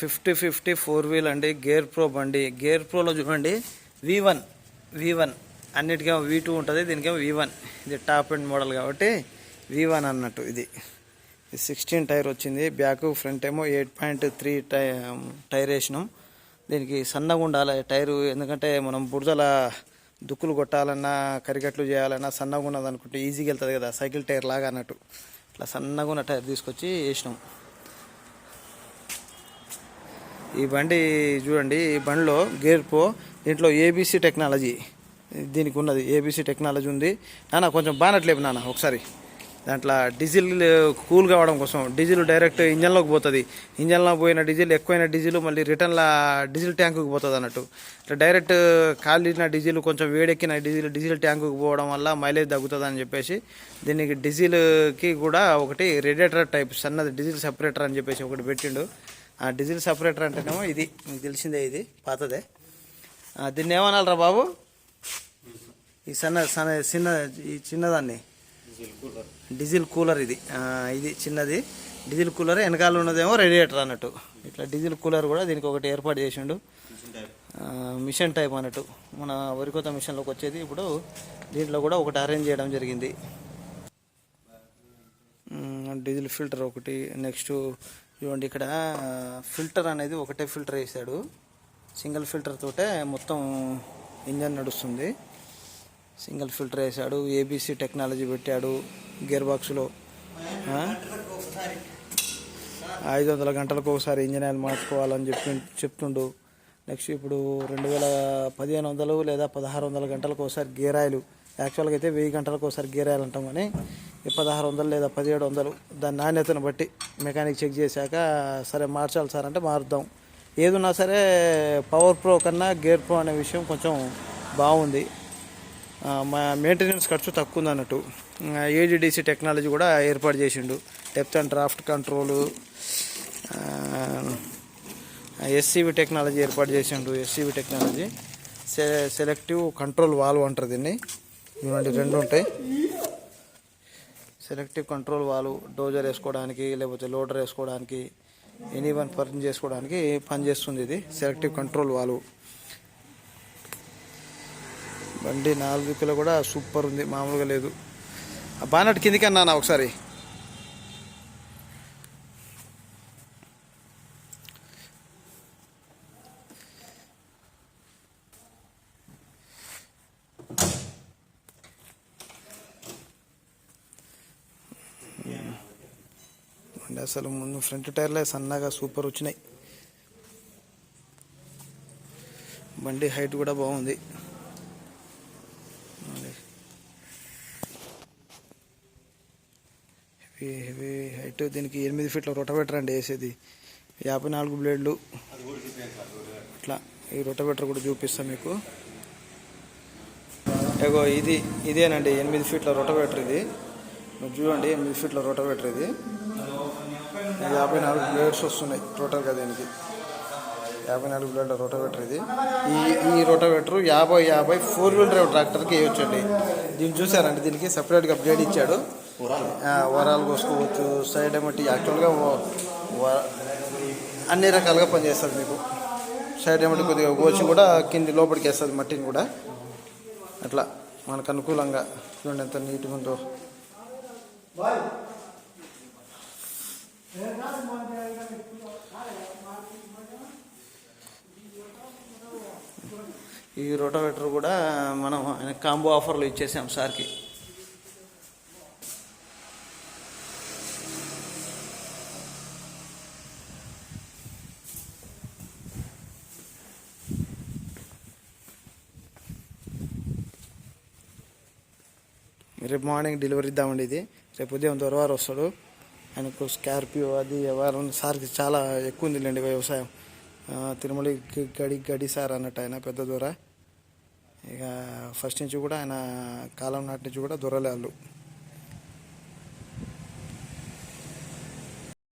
Fifty fifty four wheel అండి gear pro బండి. Gear ప్రోలో చూడండి వి వన్ వి వన్ అన్నిటికేమో వి టూ ఉంటుంది దీనికేమో వి వన్ ఇది టాప్ అండ్ మోడల్ కాబట్టి వి వన్ అన్నట్టు ఇది. సిక్స్టీన్ టైర్ వచ్చింది బ్యాక్ ఫ్రంట్ ఏమో ఎయిట్ పాయింట్ త్రీ టై టైర్ వేసినాం దీనికి సన్నగా ఉండాలి టైరు ఎందుకంటే మనం బురదల దుక్కులు కొట్టాలన్నా కరిగట్లు చేయాలన్నా సన్నగా ఉన్నది అనుకుంటే ఈజీగా వెళ్తుంది కదా సైకిల్ టైర్ లాగా అన్నట్టు. ఇట్లా సన్నగా ఉన్న టైర్ తీసుకొచ్చి వేసినాం. ఈ బండి చూడండి ఈ బండిలో గేర్ ప్రో దీంట్లో ఏబీసీ టెక్నాలజీ దీనికి ఉన్నది ఏబీసీ టెక్నాలజీ ఉంది. నాన్న కొంచెం బానట్లేపు నాన్న ఒకసారి. దాంట్లో డీజిల్ కూల్ కావడం కోసం డీజిల్ డైరెక్ట్ ఇంజన్లోకి పోతుంది. ఇంజన్లో పోయిన డీజిల్ ఎక్కువైన డీజిల్ మళ్ళీ రిటర్న్లో డీజిల్ ట్యాంకుకి పోతుంది అన్నట్టు. ఇట్లా డైరెక్ట్ కాలిన డీజిల్ కొంచెం వేడెక్కిన డీజిల్ డీజిల్ ట్యాంకుకి పోవడం వల్ల మైలేజ్ తగ్గుతుంది అని చెప్పేసి దీనికి డీజిల్కి కూడా ఒకటి రేడియేటర్ టైప్ సన్నది డీజిల్ సపరేటర్ అని చెప్పేసి ఒకటి పెట్టిండు. డీజిల్ సపరేటర్ అంటేనేమో ఇది. మీకు తెలిసిందే ఇది పాతదే. దీన్ని ఏమనాలరా బాబు? ఈ సన్న సన్న చిన్న ఈ చిన్నదాన్ని. డీజిల్ కూలర్ ఇది. ఇది చిన్నది. డీజిల్ కూలర్ వెనకాల ఉన్నదేమో రేడియేటర్ అన్నట్టు. ఇట్లా డీజిల్ కూలర్ కూడా దీనికి ఒకటి ఏర్పాటు చేసిండు. మిషన్ టైప్ అన్నట్టు. మన వరికోత మిషన్లోకి వచ్చేది. ఇప్పుడు దీంట్లో కూడా ఒకటి అరేంజ్ చేయడం జరిగింది. డీజిల్ ఫిల్టర్ ఒకటి నెక్స్ట్ చూడండి ఇక్కడ ఫిల్టర్ అనేది ఒకటే ఫిల్టర్ వేసాడు సింగిల్ ఫిల్టర్ తోటే మొత్తం ఇంజన్ నడుస్తుంది. సింగిల్ ఫిల్టర్ వేసాడు ఏబీసీ టెక్నాలజీ పెట్టాడు గేర్ బాక్స్లో ఐదు వందల గంటలకు ఒకసారి ఇంజన్ ఆయిల్ మార్చుకోవాలని చెప్పి చెప్తుండు. నెక్స్ట్ ఇప్పుడు రెండు వేల పదిహేను వందలు లేదా పదహారు వందల గంటలకు ఒకసారి గేర్ ఆయిల్. యాక్చువల్గా అయితే వెయ్యి గంటలకు ఒకసారి గేర్ ఆయిల్ అంటాం కానీ పదహారు వందలు లేదా పదిహేడు వందలు దాని నాణ్యతను బట్టి మెకానిక్ చెక్ చేశాక సరే మార్చాలి సార్ అంటే మారుద్దాం. ఏదున్నా సరే పవర్ ప్రో కన్నా గేర్ ప్రో అనే విషయం కొంచెం బాగుంది. మా మెయింటెనెన్స్ ఖర్చు తక్కువ ఉంది అన్నట్టు ఏడిడిసి టెక్నాలజీ కూడా ఏర్పాటు చేసిండు. Depth and draft control SCV technology ఏర్పాటు చేసిండు. SCV technology. సె సెలెక్టివ్ కంట్రోల్ వాల్వ్ అంటారు దీన్ని. ఇవన్నీ రెండు ఉంటాయి సెలెక్టివ్ కంట్రోల్ వాళ్ళు డోజర్ వేసుకోవడానికి లేకపోతే లోడర్ వేసుకోవడానికి ఎనీ వన్ పర్న్ చేసుకోవడానికి పనిచేస్తుంది ఇది సెలెక్టివ్ కంట్రోల్ వాళ్ళు బండి నాలుగు దిక్కులో కూడా సూపర్ ఉంది మామూలుగా లేదు. ఆ బానట్ కిందికి అన్నా ఒకసారి. బండి అసలు ముందు ఫ్రంట్ టైర్లే సన్నగా సూపర్ వచ్చినాయి. బండి హైట్ కూడా బాగుంది. హెవీ హెవీ హైట్ దీనికి ఎనిమిది ఫీట్ల రొటవేటర్ అండి వేసేది. యాభై నాలుగు బ్లేడ్లు. అట్లా ఈ రొటవేటర్ కూడా చూపిస్తాను మీకు. ఏగో ఇది ఇదేనండి ఎనిమిది ఫీట్ల రొటవేటర్ ఇది. మీరు చూడండి ఎనిమిది ఫీట్ల రొటవేటర్ ఇది. యాభై నాలుగు బ్లేడ్స్ వస్తున్నాయి టోటల్గా దీనికి. యాభై నాలుగు బ్లేడ్ల రోటోవేటర్ ఇది. ఈ ఈ రోటోవేటర్ యాభై యాభై ఫోర్ వీల్ డ్రైవ్ ట్రాక్టర్కి వేయొచ్చండి. దీన్ని చూసారండి దీనికి సపరేట్గా బ్లేడ్ ఇచ్చాడు. వరాలు కోసుకోవచ్చు సైడ్ ఏమట్టి యాక్చువల్గా అన్ని రకాలుగా పనిచేస్తుంది మీకు. సైడ్ ఏమట్టి కొద్దిగా కోసి కూడా కింది లోపలికి వేస్తుంది మట్టిని కూడా. అట్లా మనకు అనుకూలంగా చూడండి ఎంత నీట్గా ఉందో. ఈ రోటోవేటర్ కూడా మనం ఆయన కాంబో ఆఫర్లు ఇచ్చేసాం సార్కి. రేపు మార్నింగ్ డెలివరీ ఇద్దామండి ఇది. రేపు ఉదయం దొరవారు వస్తాడు. ఆయనకు స్కార్పియో అది ఎవరు సార్కి చాలా ఎక్కువ ఉందిలేండి వ్యవసాయం. తిరుమల గడి గడి సార్ అన్నట్టు ఆయన పెద్ద దొర. ఇక ఫస్ట్ నుంచి కూడా ఆయన కాలం నాటి నుంచి కూడా దొరలే వాళ్ళు.